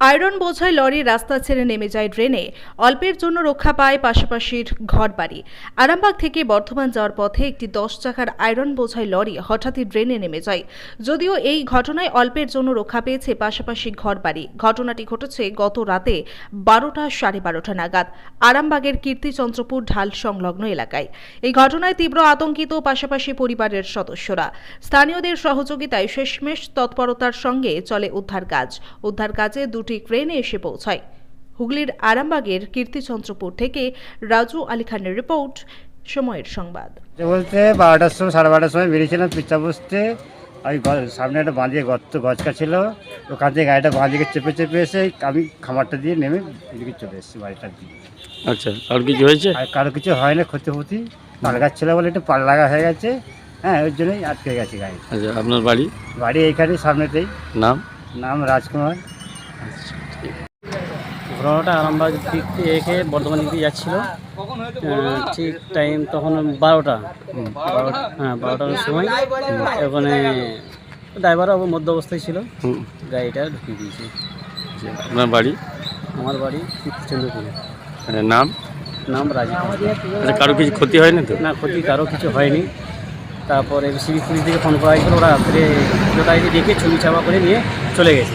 Iron বোঝাই lorry রাস্তা ছেড়ে নেমে যায় ড্রেনে, অল্পের জন্য রক্ষা পায় পাশাপাশির ঘরবাড়ি। আরামবাগ থেকে বর্ধমান যাওয়ার পথে একটি দশ চাকার আয়রন বোঝাই লরি হঠাৎই ড্রেনে নেমে যায়। যদিও এই ঘটনায় অল্পের জন্য রক্ষা পেয়েছে পাশাপাশি ঘরবাড়ি। ঘটনাটি ঘটেছে গত রাতে বারোটা সাড়ে বারোটা নাগাদ আরামবাগের কীর্তিচন্দ্রপুর ঢাল সংলগ্ন এলাকায়। এই ঘটনায় তীব্র আতঙ্কিত পাশাপাশি পরিবারের সদস্যরা। স্থানীয়দের সহযোগিতায় শেষমেশ তৎপরতার সঙ্গে চলে উদ্ধার কাজ। উদ্ধার কাজে দুটি ক্রেনে এসে পৌঁছায়। হুগলির আরামবাগের কীর্তিচন্দ্রপুর থেকে রাজু আলী খানের রিপোর্ট সময়ের সংবাদ। বলতে বারোটার সময় সাড়ে বারোটার সময় বেরিয়েছিলাম পিচ্চা বসতে। ওই গ- সামনে একটা বাঁধিয়ে গর্ত গছকা ছিল। ওখান থেকে গাড়িটা বাঁধিয়ে চেপে চেপে এসে আমি খামারটা দিয়ে নেমে এদিকে চলে এসেছি বাড়িটার দিকে আচ্ছা আর কিছু হয়েছে? আর কারও কিছু হয় না ক্ষতি ক্ষতি তাল গাছ ছিল বলে একটু পাল লাগা হয়ে গেছে। হ্যাঁ ওই জন্যই আটকে গেছে গাড়ি আচ্ছা আপনার বাড়ি? বাড়ি এইখানে সামনেতেই। নাম? নাম রাজকুমার। ঘটনাটা আরামবাগ দিক থেকে বর্ধমান দিক দিয়ে যাচ্ছিল। ঠিক টাইম তখন বারোটা। হ্যাঁ বারোটার সময়। ওখানে ড্রাইভারও মধ্য অবস্থায় ছিল। গাড়িটা ঢুকিয়ে দিয়েছে। আপনার বাড়ি? আমার বাড়ি চন্দ্রপুর নাম? নাম রাজীব আচ্ছা কারও কিছু ক্ষতি হয়নি তো? না ক্ষতি কারও কিছু হয়নি। তারপরে সিভিক পুলিশ থেকে ফোন করা হয়েছিল। ওরা ভিডিওটা দেখে ছবি ছাপা করে নিয়ে চলে গেছে।